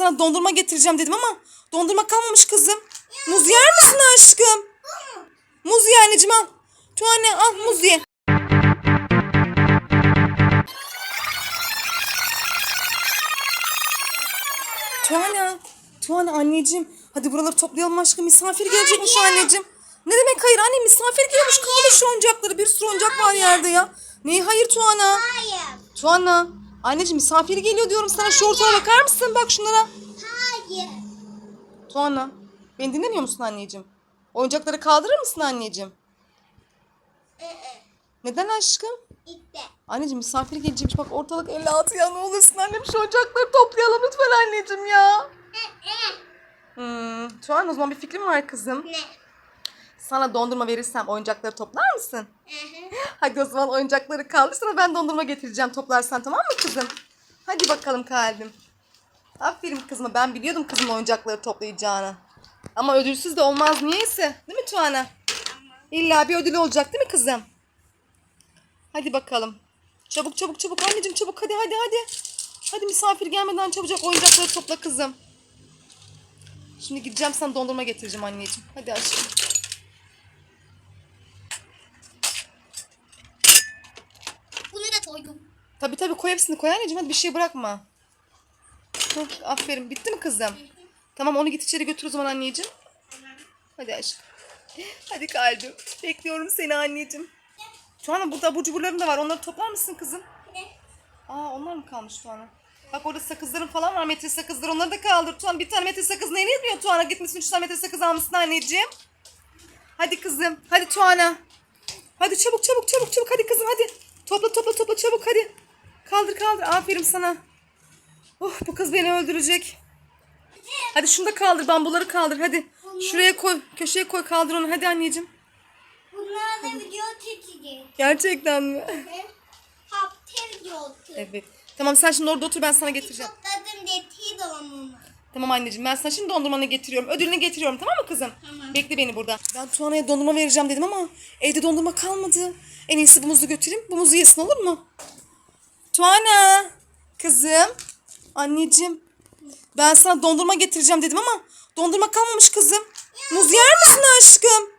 sana dondurma getireceğim dedim ama dondurma kalmamış kızım. Muz yer misin aşkım? Muz ye anneciğim al. Tuane al muz ye. Tuana, Tuana anneciğim. Hadi buraları toplayalım aşkım. Misafir gelecekmiş anneciğim. Ne demek hayır anne misafir geliyormuş. Kaldır şu oyuncakları. Bir sürü oyuncak var yerde ya. Neyi hayır Tuana? Hayır. Tuana. Anneciğim misafir geliyor diyorum sana. Şu ortaya bakar mısın? Bak şunlara. Hayır. Tuana. Beni dinlemiyor musun anneciğim? Oyuncakları kaldırır mısın anneciğim? Ee, Neden aşkım? İşte. Anneciğim misafir gelecekmiş. Bak ortalık 56 ya ne olursun annem şu oyuncakları toplayalım lütfen anneciğim ya. Hmm, Tuana o zaman bir fikrim var kızım. Ne? Sana dondurma verirsem oyuncakları toplar mısın? Hı hı. Hadi o zaman oyuncakları kaldır sonra ben dondurma getireceğim toplarsan tamam mı kızım? Hadi bakalım kalbim. Aferin kızıma ben biliyordum kızın oyuncakları toplayacağını. Ama ödülsüz de olmaz niyeyse. Değil mi Tuana? İlla bir ödül olacak değil mi kızım? Hadi bakalım. Çabuk çabuk çabuk anneciğim çabuk hadi hadi hadi. Hadi misafir gelmeden çabucak oyuncakları topla kızım. Şimdi gideceğim sana dondurma getireceğim anneciğim. Hadi aşkım. Koydum. Tabii tabii koy hepsini koy anneciğim hadi bir şey bırakma. Heh, aferin bitti mi kızım? Tamam onu git içeri götür o zaman anneciğim. Hadi aşkım. Hadi kalbim. Bekliyorum seni anneciğim. Tuana burada abur cuburlarım da var. Onları toplar mısın kızım? Ne? Aa onlar mı kalmış Tuana? Bak orada sakızların falan var. Metre sakızları. Onları da kaldır. Tuana bir tane metre sakız neyine yetmiyor Tuana? Gitmişsin üç tane metre sakız almışsın anneciğim. Hadi kızım. Hadi Tuana. Hadi çabuk çabuk çabuk çabuk. Hadi kızım hadi. Topla topla topla çabuk hadi. Kaldır kaldır. Aferin sana. Oh bu kız beni öldürecek. Hadi şunu da kaldır. Bambuları kaldır hadi. Şuraya koy. Köşeye koy kaldır onu. Hadi anneciğim. Bunlar da video çekecek. Gerçekten mi? Hapter videosu. Evet. Tamam sen şimdi orada otur ben sana getireceğim. Topladım detiği dolabımı. Tamam anneciğim ben sana şimdi dondurmanı getiriyorum. Ödülünü getiriyorum tamam mı kızım? Tamam. Bekle beni burada. Ben Tuana'ya dondurma vereceğim dedim ama evde dondurma kalmadı. En iyisi bu muzu götüreyim. Bu muzu yesin olur mu? Tuana. Kızım. Anneciğim. Ben sana dondurma getireceğim dedim ama dondurma kalmamış kızım. Muz yer misin aşkım?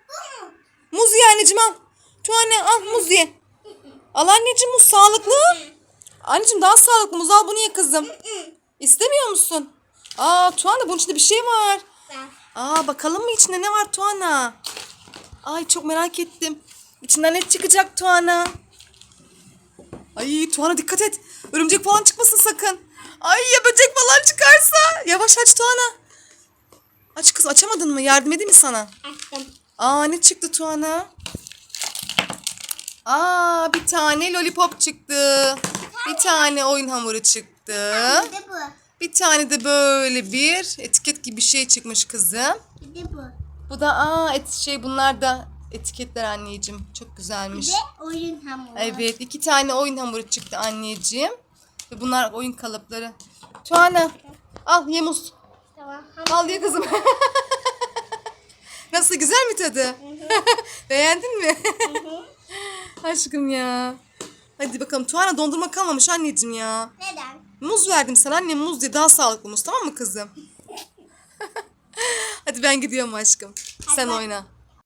Muz ye anneciğim al. Tuana al muz ye. Al anneciğim muz sağlıklı. Anneciğim daha sağlıklı muz al bunu ye kızım. İstemiyor musun? Aa Tuana bunun içinde bir şey var. Ben. Aa bakalım mı içinde ne var Tuana? Ay çok merak ettim. İçinden ne çıkacak Tuana? Ay Tuana dikkat et. Örümcek falan çıkmasın sakın. Ay ya böcek falan çıkarsa. Yavaş aç Tuana. Aç kız açamadın mı? Yardım edeyim mi sana? Açtım. Aa ne çıktı Tuana? Aa bir tane lollipop çıktı. Bir tane oyun hamuru çıktı. Bir de bu. Bir tane de böyle bir etiket gibi bir şey çıkmış kızım. Bir de bu. Bu da aa et şey bunlar da etiketler anneciğim. Çok Bir güzelmiş. de oyun hamuru. Evet iki tane oyun hamuru çıktı anneciğim. Ve bunlar oyun kalıpları. Tuana al ye muz. Tamam. Al ye kızım. Nasıl güzel mi tadı? Beğendin mi? Aşkım ya. Hadi bakalım Tuana dondurma kalmamış anneciğim ya. Neden? Muz verdim sana annem muz diye daha sağlıklı muz tamam mı kızım? Hadi ben gidiyorum aşkım. Sen oyna.